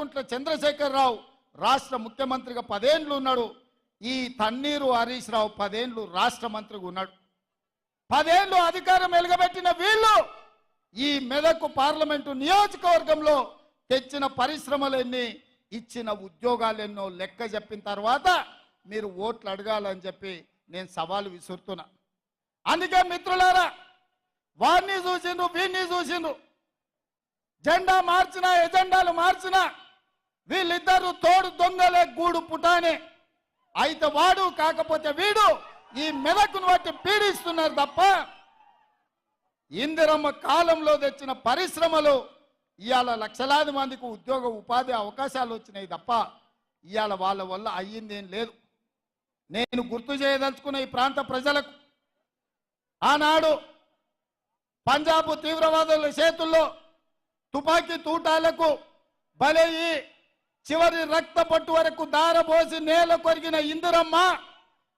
కల్వకుంట్ల చంద్రశేఖరరావు రాష్ట్ర ముఖ్యమంత్రిగా పదేండ్లు ఉన్నాడు. ఈ తన్నీరు హరీష్ రావు పదేండ్లు రాష్ట్ర మంత్రిగా ఉన్నాడు. పదేండ్లు అధికారం వెలుగబెట్టిన వీళ్ళు ఈ మెదకు పార్లమెంటు నియోజకవర్గంలో తెచ్చిన పరిశ్రమలెన్ని ఇచ్చిన ఉద్యోగాలెన్నో లెక్క చెప్పిన తర్వాత మీరు ఓట్లు అడగాలని చెప్పి నేను సవాలు విసురుతున్నా. అందుకే మిత్రులారా వారిని చూసిండ్రు వీరిని చూసిండ్రు. జెండా మార్చినా ఎజెండాలు మార్చినా వీళ్ళిద్దరు తోడు దొంగలే గూడు పుటానే. అయితే వాడు కాకపోతే వీడు ఈ మెదకును బట్టి పీడిస్తున్నారు తప్ప ఇందిరమ్మ కాలంలో తెచ్చిన పరిశ్రమలు ఇవాళ లక్షలాది మందికి ఉద్యోగ ఉపాధి అవకాశాలు వచ్చినాయి తప్ప ఇవాళ వాళ్ళ వల్ల అయ్యిందేం లేదు. నేను గుర్తు చేయదలుచుకున్న ఈ ప్రాంత ప్రజలకు ఆనాడు పంజాబ్ తీవ్రవాదుల చేతుల్లో తుపాకీ తూటాలకు బలయ్యి చివరి రక్త పట్టు వరకు దారబోసి నేల కొరిగిన ఇందిరమ్మ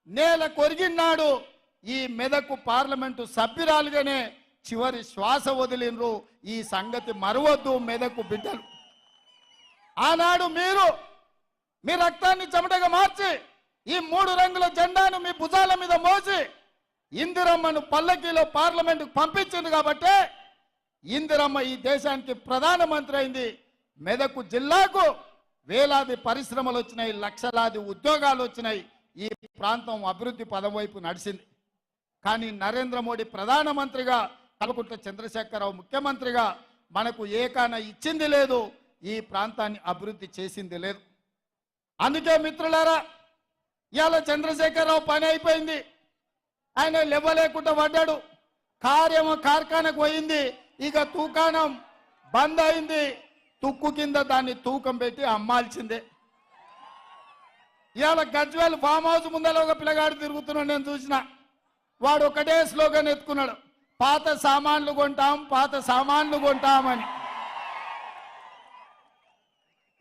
నేల కొరిగినాడు ఈ మెదకు పార్లమెంటు సభ్యురాలుగానే చివరి శ్వాస వదిలినరు ఈ సంగతి మరవద్దు మెదకు బిడ్డలు. ఆనాడు మీరు మీ రక్తాన్ని చెమటగా మార్చి ఈ మూడు రంగుల జెండాను మీ భుజాల మీద మోసి ఇందిరమ్మను పల్లకీలో పార్లమెంటుకు పంపించింది కాబట్టి ఇందిరమ్మ ఈ దేశానికి ప్రధానమంత్రి అయింది. మెదకు జిల్లాకు వేలాది పరిశ్రమలు వచ్చినాయి లక్షలాది ఉద్యోగాలు వచ్చినాయి. ఈ ప్రాంతం అభివృద్ధి పదం వైపు నడిచింది. కానీ నరేంద్ర మోడీ ప్రధానమంత్రిగా కల్వకుంట్ల చంద్రశేఖరరావు ముఖ్యమంత్రిగా మనకు ఏకాన ఇచ్చింది లేదు ఈ ప్రాంతాన్ని అభివృద్ధి చేసింది లేదు. అందుకే మిత్రులారా ఇవాళ చంద్రశేఖరరావు పని అయిపోయింది. ఆయన లేవలేకుండా పడ్డాడు. కార్యము కార్ఖానకు పోయింది. ఇక తూకానం బంద్ అయింది. తుక్కు కింద దాన్ని తూకం పెట్టి అమ్మాల్సిందే. ఇవాళ గజ్వేల్ ఫామ్ హౌస్ ముందర ఒక పిల్లగాడు తిరుగుతున్నాడు నేను చూసిన. వాడు ఒకటే స్లోగన్ ఎత్తుకున్నాడు. పాత సామాన్లు కొంటాం పాత సామాన్లు కొంటామని.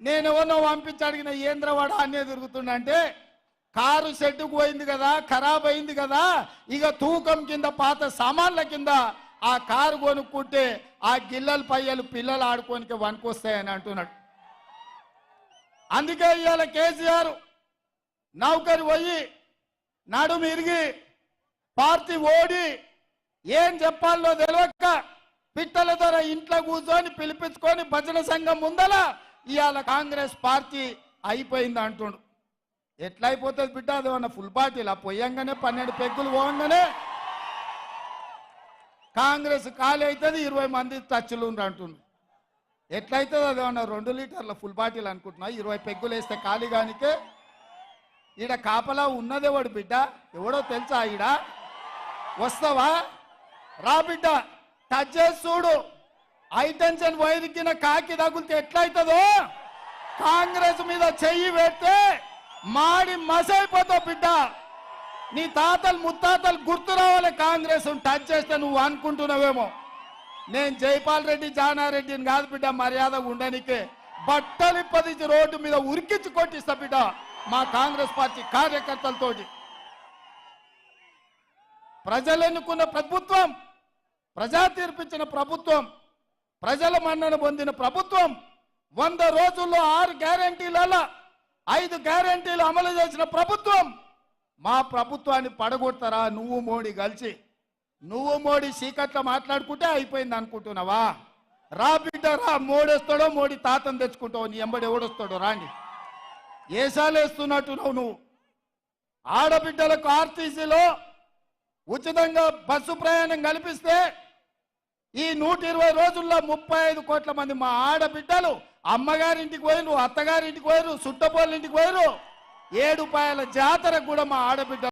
నేను ఎవరినో పంపించి అడిగిన ఏంద్రవాడ అనే తిరుగుతున్నా అంటే కారు షెడ్డుకు పోయింది కదా ఖరాబ్ అయింది కదా ఇక తూకం కింద పాత సామాన్ల కింద ఆ కారు కొనుక్కుంటే ఆ గిల్లల పయ్యలు పిల్లలు ఆడుకోనికి వనుకొస్తాయని అంటున్నాడు. అందుకే ఇవాళ కేసీఆర్ నౌకరి పోయి నడుము ఇరిగి పార్టీ ఓడి ఏం చెప్పాలో తెలియక పిట్టల ధర ఇంట్లో కూర్చొని పిలిపించుకొని భజన సంఘం ముందల ఇవాళ కాంగ్రెస్ పార్టీ అయిపోయింది అంటుండు. ఎట్లా అయిపోతుంది బిడ్డ అదేమన్నా ఫుల్ పార్టీలా? పోయంగానే పన్నెండు పెగ్గులు పోగానే కాంగ్రెస్ ఖాళీ అవుతుంది ఇరవై మంది టచ్లు ఉండ్రు అంటుండు ఎట్లయితుంది అది ఏమన్నా రెండు లీటర్ల ఫుల్ బాటిల్ అనుకుంటున్నా? ఇరవై పెగ్గులు వేస్తే ఖాళీ కానికే ఈడ కాపలా ఉన్నదేవాడు బిడ్డ? ఎవడో తెలుసా ఈడ? వస్తావా? రా బిడ్డ టచ్ చేసి చూడు. హైటెన్షన్ వైరికిన కాకి తగులితే ఎట్లయితుందో? కాంగ్రెస్ మీద చెయ్యి పెడితే మాడి మసైపోతావు బిడ్డ. నీ తాతలు ముత్తాతలు గుర్తు రావాలి కాంగ్రెస్ టచ్ చేస్తే నువ్వు అనుకుంటున్నావేమో. నేను జైపాల్ రెడ్డి జానారెడ్డిని కాదు బిడ్డ మర్యాద ఉండనికే. బట్టలు పదించి రోడ్డు మీద ఉరికించి కొట్టిస్తా బిడ్డ మా కాంగ్రెస్ పార్టీ కార్యకర్తలతోటి. ప్రజలు ఎన్నుకున్న ప్రభుత్వం ప్రజా తీర్పించిన ప్రభుత్వం ప్రజల మన్నన పొందిన ప్రభుత్వం వంద రోజుల్లో ఆరు గ్యారంటీలలో ఐదు గ్యారంటీలు అమలు చేసిన ప్రభుత్వం మా ప్రభుత్వాన్ని పడగొడతారా? నువ్వు మోడీ కలిసి. నువ్వు మోడీ సీకట్లో మాట్లాడుకుంటే అయిపోయింది అనుకుంటున్నావా? రా బిడ్డ రా. మోడేస్తాడో మోడీ తాతను తెచ్చుకుంటావు నీ ఎంబడి ఎవడొస్తాడో రాండి. ఏసాలు వేస్తున్నట్టున్నావు నువ్వు? ఆడబిడ్డలకు ఆర్టీసీలో ఉచితంగా బస్సు ప్రయాణం కల్పిస్తే ఈ నూట ఇరవై రోజుల్లో ముప్పై ఐదు కోట్ల మంది మా ఆడబిడ్డలు అమ్మగారింటికి పోయిరు అత్తగారింటికి పోయిరు సుట్టపోళ్ళ ఇంటికి పోయిరు ఏడుపాయల జాతర కూడా మా ఆడబిడ్డ